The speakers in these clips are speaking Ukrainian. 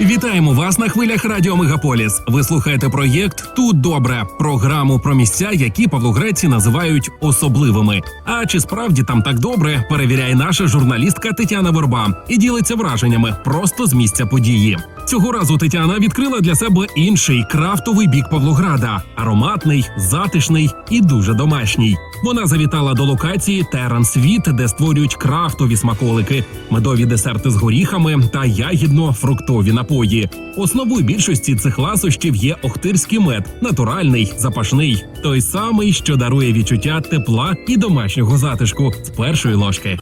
Вітаємо вас на хвилях Радіо Мегаполіс. Ви слухаєте проєкт Тут добре програму про місця, які павлогрецькі називають особливими. А чи справді там так добре, перевіряє наша журналістка Тетяна Верба і ділиться враженнями просто з місця події. Цього разу Тетяна відкрила для себе інший крафтовий бік Павлограда ароматний, затишний і дуже домашній. Вона завітала до локації Теран Світ, де створюють крафтові смаколики, медові десерти з горіхами та ягідно-фруктові напої. Основою більшості цих ласощів є охтирський мед, натуральний, запашний, той самий, що дарує відчуття тепла і домашнього затишку з першої ложки.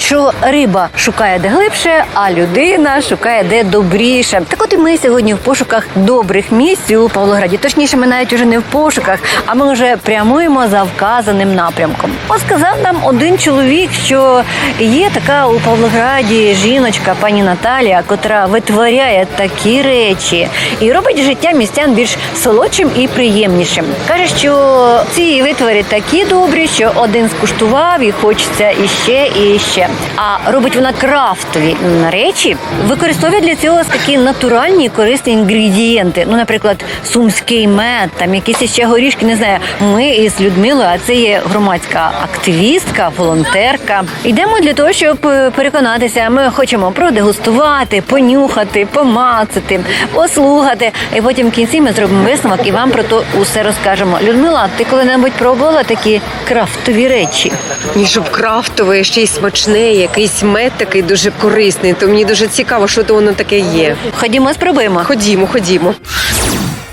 Що риба шукає де глибше, а людина шукає де добріше. Так от і ми сьогодні в пошуках добрих місць у Павлограді. Точніше, ми навіть уже не в пошуках, а ми вже прямуємо за вказаним напрямком. От сказав нам один чоловік, що є така у Павлограді жіночка, пані Наталія, котра витворяє такі речі і робить життя містян більш солодшим і приємнішим. Каже, що ці витвори такі добрі, що один скуштував і хочеться іще і ще. А робить вона крафтові речі, використовує для цього такі натуральні корисні інгредієнти. Ну, наприклад, сумський мед, там якісь ще горішки. Не знаю. Ми із Людмилою, а це є громадська активістка, волонтерка. Йдемо для того, щоб е, переконатися. Ми хочемо продегустувати, понюхати, помацати, послухати. І потім в кінці ми зробимо висновок і вам про то усе розкажемо. Людмила, ти коли-небудь пробувала такі крафтові речі? Ні, щоб крафтове, ще й смачне, якийсь мед такий дуже корисний. То мені дуже цікаво, що то воно таке є. Ходімо, спробуємо. Ходімо, ходімо.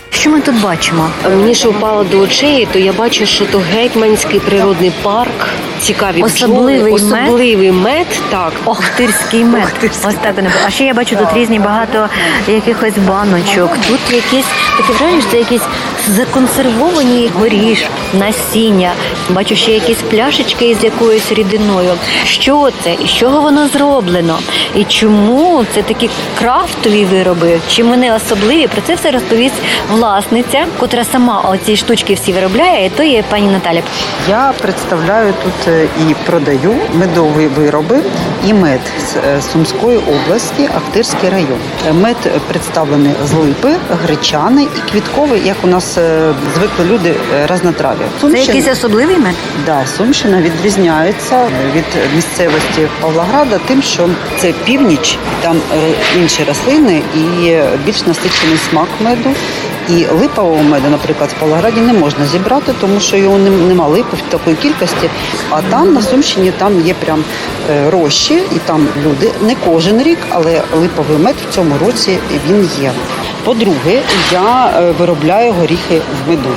Що ми тут бачимо? Мені що впало до очей, то я бачу, що то гетьманський природний парк. Цікаві Особливий бджоли, мед? особливий мед. Так, Охтирський мед. Охтирський. Ось так. вони. А ще я бачу тут різні багато якихось баночок. Тут якісь таке враження, що це якісь законсервовані горішки, насіння. Бачу ще якісь пляшечки із якоюсь рідиною. Що це? І з чого воно зроблено? І чому це такі крафтові вироби? Чим вони особливі? Про це все розповість власниця, котра сама оці штучки всі виробляє. І то є пані Наталя. Я представляю тут е, і продаю медові вироби і мед з е, Сумської області, Ахтирський район. Мед представлений з липи, гречаний і квітковий, як у нас е, звикли люди е, разнотрав'я. Це Сумщина- якийсь особливий мед? Да, Сумщина відрізняється від місцевості Павлограда тим, що це північ, там інші рослини і більш насичений смак меду. І липового меду, наприклад, в Павлограді не можна зібрати, тому що його нем- нема липи в такої кількості. А там на Сумщині там є прям е, рощі, і там люди не кожен рік, але липовий мед в цьому році він є. По-друге, я е, виробляю горіхи в меду.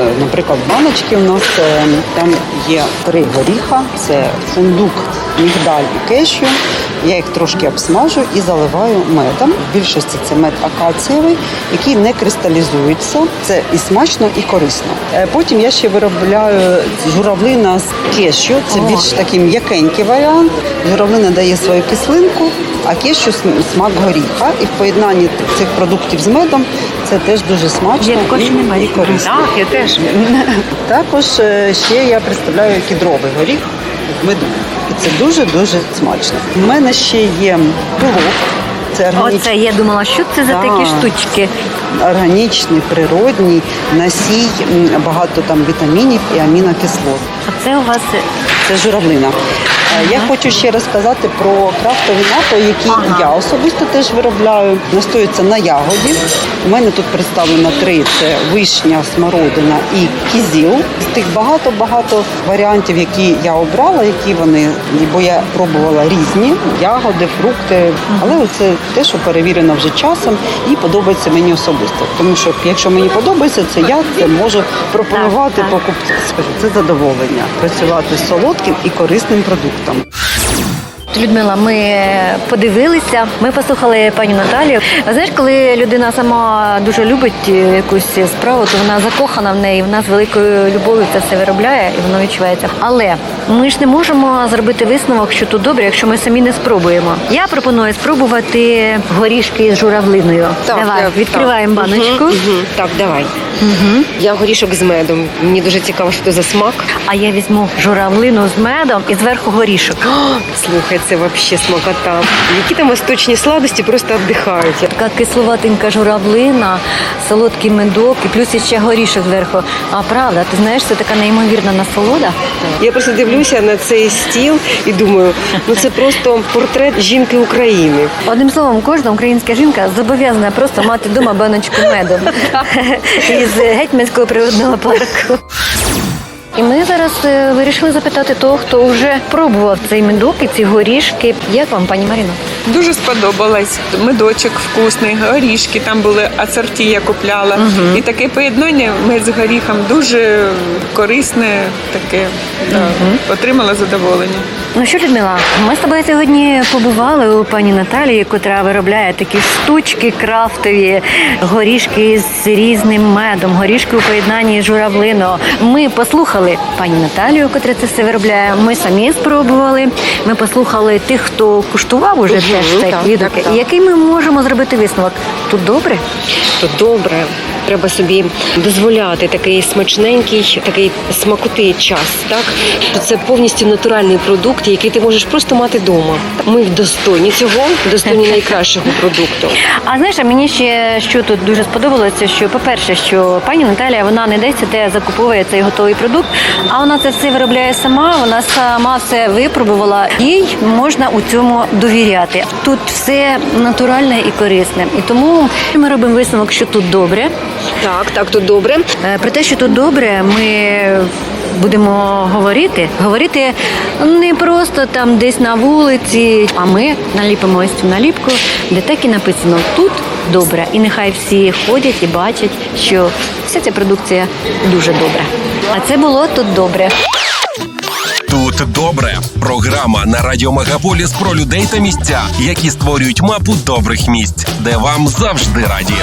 Е, Наприклад, баночки у нас е, там є три горіха: це фундук, мігдаль і кешю. Я їх трошки обсмажу і заливаю медом. В більшості це мед акацієвий, який не кристалізується. Це і смачно, і корисно. Е, Потім я ще виробляю журавлина з кешю. Це більш такий м'якенький варіант. Журавлина дає свою кислинку, а кешю смак горіха. І в поєднанні цих продуктів з медом це теж дуже смачно Я також і, і корисно. так, я теж. Також е, ще я представляю кідровий горіх меду. І це дуже-дуже смачно. У мене ще є пилок. Це Оце я думала, що це за такі Так. штучки. органічний, природній насій, багато там вітамінів і амінокислот. А це у вас Це журавлина. Е, Я хочу ще розказати про крафтові напої, які Ага. я особисто теж виробляю. Настоються на ягоді. У мене тут представлено три: це вишня, смородина і кізіл. Тих багато-багато варіантів, які я обрала, які вони, бо я пробувала різні ягоди, фрукти. Але це те, що перевірено вже часом і подобається мені особисто. Тому що якщо мені подобається, це я це можу пропонувати покупцям. Скажу, це задоволення працювати з солодким і корисним продуктом. Людмила, ми подивилися, ми послухали пані Наталію. А Знаєш, коли людина сама дуже любить якусь справу, то вона закохана в неї, вона з великою любов'ю це все виробляє і воно відчувається. Але ми ж не можемо зробити висновок, що тут добре, якщо ми самі не спробуємо. Я пропоную спробувати горішки з журавлиною. Давай, відкриваємо баночку. Мгм, мгм. Так, давай. Угу. Я горішок з медом. Мені дуже цікаво, що це за смак. А я візьму журавлину з медом і зверху горішок. О, слухай, це взагалі смакота. Які там восточні сладості просто віддихають. Така кисловатенька журавлина, солодкий медок і плюс ще горішок зверху. А правда, ти знаєш, це така неймовірна насолода. Я просто дивлюся на цей стіл і думаю, ну це просто портрет жінки України. Одним словом, кожна українська жінка зобов'язана просто мати вдома баночку меду із гетьманського природного парку. І ми зараз е, вирішили запитати того, хто вже пробував цей медок і ці горішки. Як вам, пані Маріно? Дуже сподобалось. Медочок вкусний, горішки там були асорті, я купляла. І таке поєднання мед з горіхом дуже корисне, таке да, отримала задоволення. Ну що, Людмила, ми з тобою сьогодні побували у пані Наталії, котра виробляє такі штучки крафтові, горішки з різним медом, горішки у поєднанні з журавлиною. Ми послухали пані Наталію, котра це все виробляє. Ми самі спробували. Ми послухали тих, хто куштував уже Мгм, теж так, відгуки. І який ми можемо зробити висновок? Тут добре? Тут добре. Треба собі дозволяти такий смачненький, такий смакотий час. Так це повністю натуральний продукт, який ти можеш просто мати вдома. Ми достойні цього, достойні найкращого продукту. А знаєш, а мені ще що тут дуже сподобалося, що по-перше, що пані Наталія вона не десь де закуповує цей готовий продукт, а вона це все виробляє сама. Вона сама все випробувала. Їй можна у цьому довіряти. Тут все натуральне і корисне. І тому ми робимо висновок, що тут добре. Так, так, то добре. Е, Про те, що тут добре, ми будемо говорити. Говорити не просто там десь на вулиці, а ми наліпимо ось цю наліпку, де так і написано тут добре. І нехай всі ходять і бачать, що вся ця продукція дуже добра. А це було тут добре. Тут добре. Програма на радіо Мегаполіс про людей та місця, які створюють мапу добрих місць, де вам завжди раді.